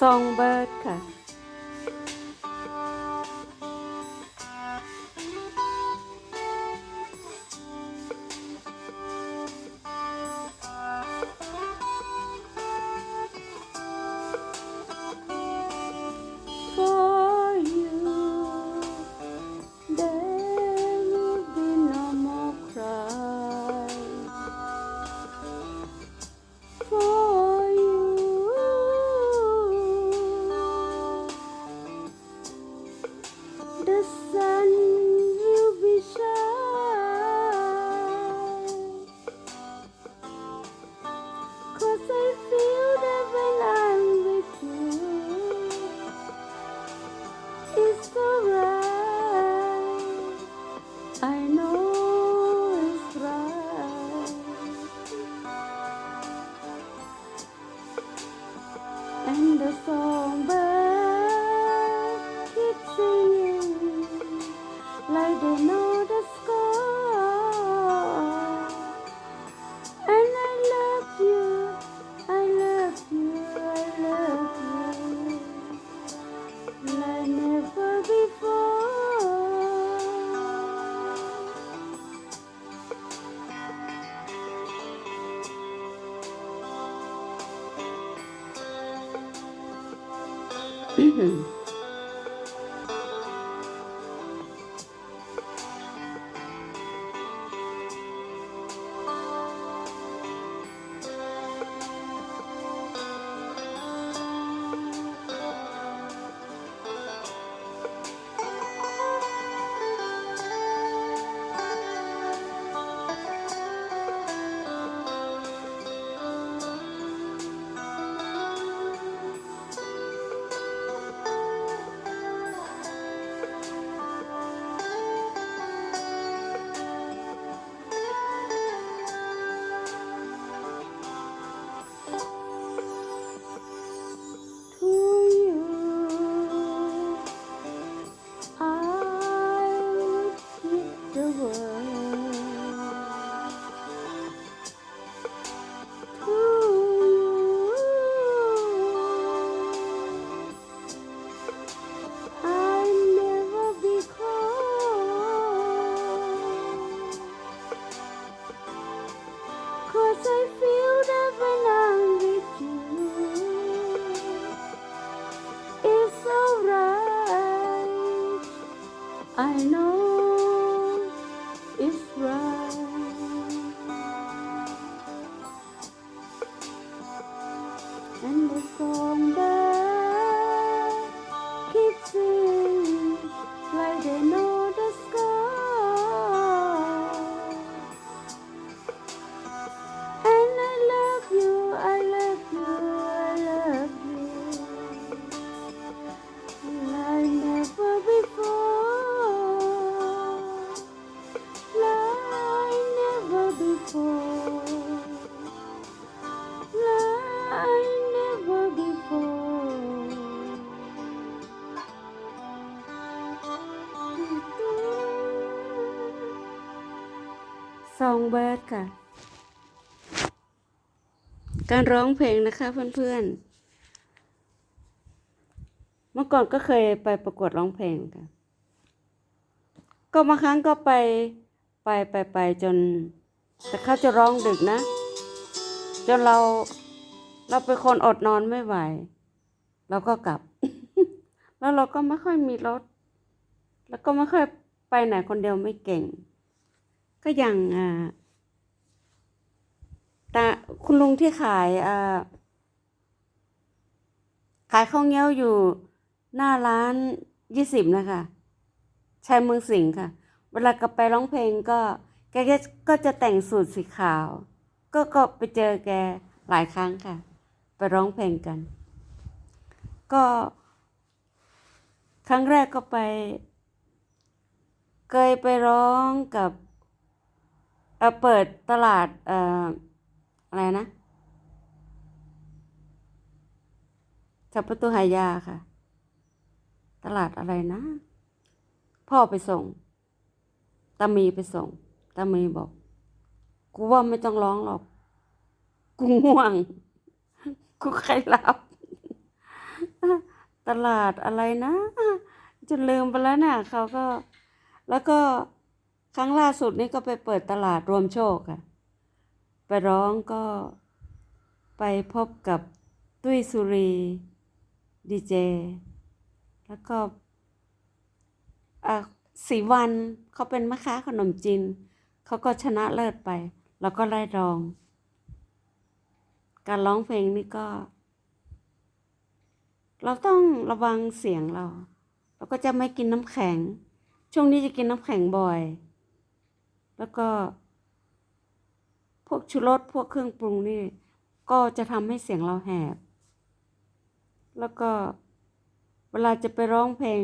Songbird ค่ะ And the songbird keeps singing like they know the score. And I love you, I love you, I love you like Woohoo! And the songbird องเบิร์ดค่ะ การร้องเพลงนะคะเพื่อนๆ เมื่อก่อนก็เคยไปประกวดร้องเพลงค่ะ ก็บางครั้งก็ไปไปไปไปจน แต่เขาจะร้องดึกนะ จนเราเราเป็นคนอดนอนไม่ไหว เราก็กลับ แล้วเราก็ไม่ค่อยมีรถ แล้วก็ไม่ค่อยไปไหนคนเดียวไม่เก่ง ก็อย่างอ่าคุณลุงที่ขายขายข้าวเงี้ยวอยู่หน้าร้านยี่สิบนะคะชายเมืองสิงห์ค่ะ เวลากลับไปร้องเพลงก็แกก็จะแต่งสูทสีขาว ก็ก็ไปเจอแกหลายครั้งค่ะ ไปร้องเพลงกัน ก็ครั้งแรกก็ไป เคยไปร้องกับ เออเปิดตลาดเอ่ออะไรนะแถวประตูหายาค่ะ ตลาดอะไรนะ พ่อไปส่งตามีไปส่งตามีบอก กูว่าไม่ต้องร้องหรอก กูง่วง กูใครรับ ตลาดอะไรนะจนลืมไปแล้วน่ะเขาก็แล้วก็ ครั้งล่าสุดนี่ก็ไปเปิดตลาดรวมโชคอะไปร้องก็ไปพบกับตุ้ยสุรีดีเจ แล้วก็อะสีวันเขาเป็นแม่ค้าขนมจีนเขาก็ชนะเลิศไป แล้วก็ได้รอง การร้องเพลงนี่ก็ เราต้องระวังเสียงเรา เราก็จะไม่กินน้ำแข็ง ช่วงนี้จะกินน้ำแข็งบ่อย แล้วก็ พวกชูรสพวกเครื่องปรุงนี่ ก็จะทำให้เสียงเราแหบ แล้วก็เวลาจะไปร้องเพลง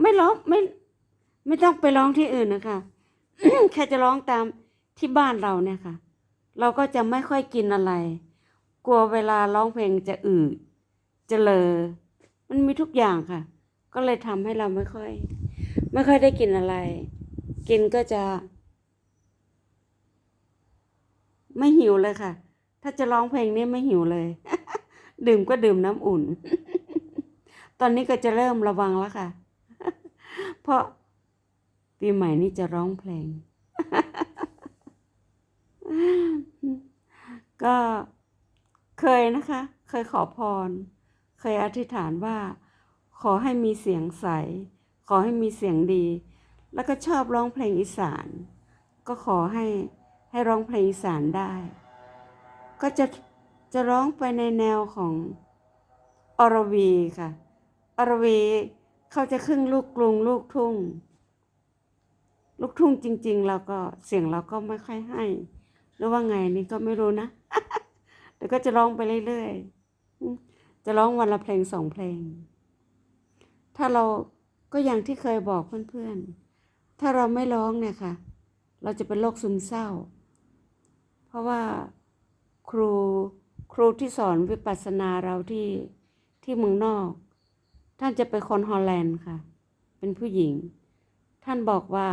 ไม่ร้องไม่ไม่ต้องไปร้องที่อื่นนะคะแค่จะร้องตามที่บ้านเราเนี่ยค่ะ เราก็จะไม่ค่อยกินอะไร กลัวเวลาร้องเพลงจะอืดจะเลอ มันมีทุกอย่างค่ะ ก็เลยทำให้เราไม่ค่อย ไม่ค่อยได้กินอะไร กินก็จะ ไม่หิวเลยค่ะ ถ้าจะร้องเพลงนี้ไม่หิวเลย ดื่มก็ดื่มน้ำอุ่น ตอนนี้ก็จะเริ่มระวังแล้วค่ะ เพราะปีใหม่นี้จะร้องเพลง ก็เคยนะคะ เคยขอพร เคยอธิษฐานว่า ขอให้มีเสียงใส ขอให้มีเสียงดี แล้วก็ชอบร้องเพลงอีสาน ก็ขอให้ ให้ร้องเพลงอีสานได้ ก็จะจะร้องไปในแนวของอรวีค่ะ อรวีเขาจะครึ่งลูกกรุงลูกทุ่ง ลูกทุ่งจริง ๆ เราก็เสียงเราก็ไม่ค่อยให้ หรือว่าไงนี่ก็ไม่รู้นะแต่ก็จะร้องไปเรื่อยๆ จะร้องวันละเพลงสองเพลง ถ้าเราก็อย่างที่เคยบอกเพื่อนๆ ถ้าเราไม่ร้องเนี่ยค่ะ เราจะเป็นโรคซึมเศร้า ราะว่าครูครูที่สอนวิปัสสนาเราที่ที่เมืองนอก ท่านจะเป็นคนฮอลแลนด์ค่ะ เป็นผู้หญิง ท่านบอกว่า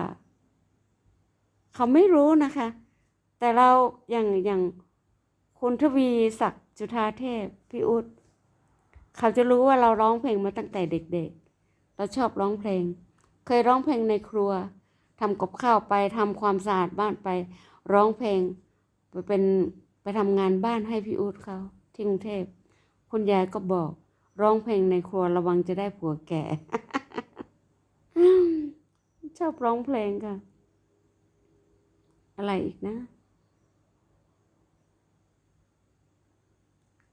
เขาไม่รู้นะคะ แต่เราอย่างอย่างคุณทวีศักดิ์จุธาเทพพี่อุดเขาจะรู้ว่าเราร้องเพลงมาตั้งแต่เด็กๆ เราชอบร้องเพลง เคยร้องเพลงในครัวทำกับข้าวไปทำความสะอาดบ้านไป ร้องเพลง ไปเป็นไปทำงานบ้านให้พี่อุดเขาที่กรุงเทพ คุณยายก็บอกร้องเพลงในครัวระวังจะได้ผัวแก่ ชอบร้องเพลงค่ะ อะไรอีกนะ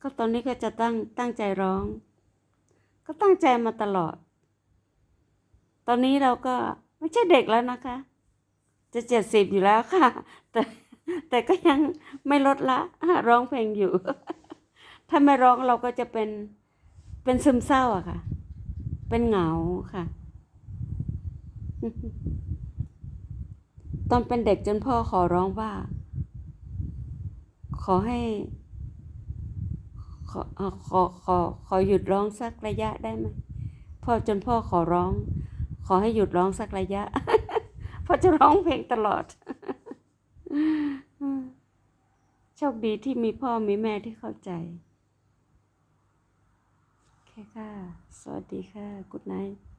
ก็ตอนนี้ก็จะตั้งตั้งใจร้อง ก็ตั้งใจมาตลอด ตอนนี้เราก็ไม่ใช่เด็กแล้วนะคะ จะเจ็ดสิบอยู่แล้วค่ะ แต่ แต่ก็ยังไม่ลดละร้องเพลงอยู่ ถ้าไม่ร้องเราก็จะเป็นเป็นซึมเศร้าอะค่ะ เป็นเหงาค่ะ ตอนเป็นเด็กจนพ่อขอร้องว่า ขอให้ ขอขอขอขอหยุดร้องสักระยะได้ไหมพ่อจนพ่อขอร้อง ขอให้หยุดร้องสักระยะเพราะจะร้องเพลงตลอด โชคดีที่มีพ่อมีแม่ที่เข้าใจโอเคค่ะ สวัสดีค่ะ กุดไนท์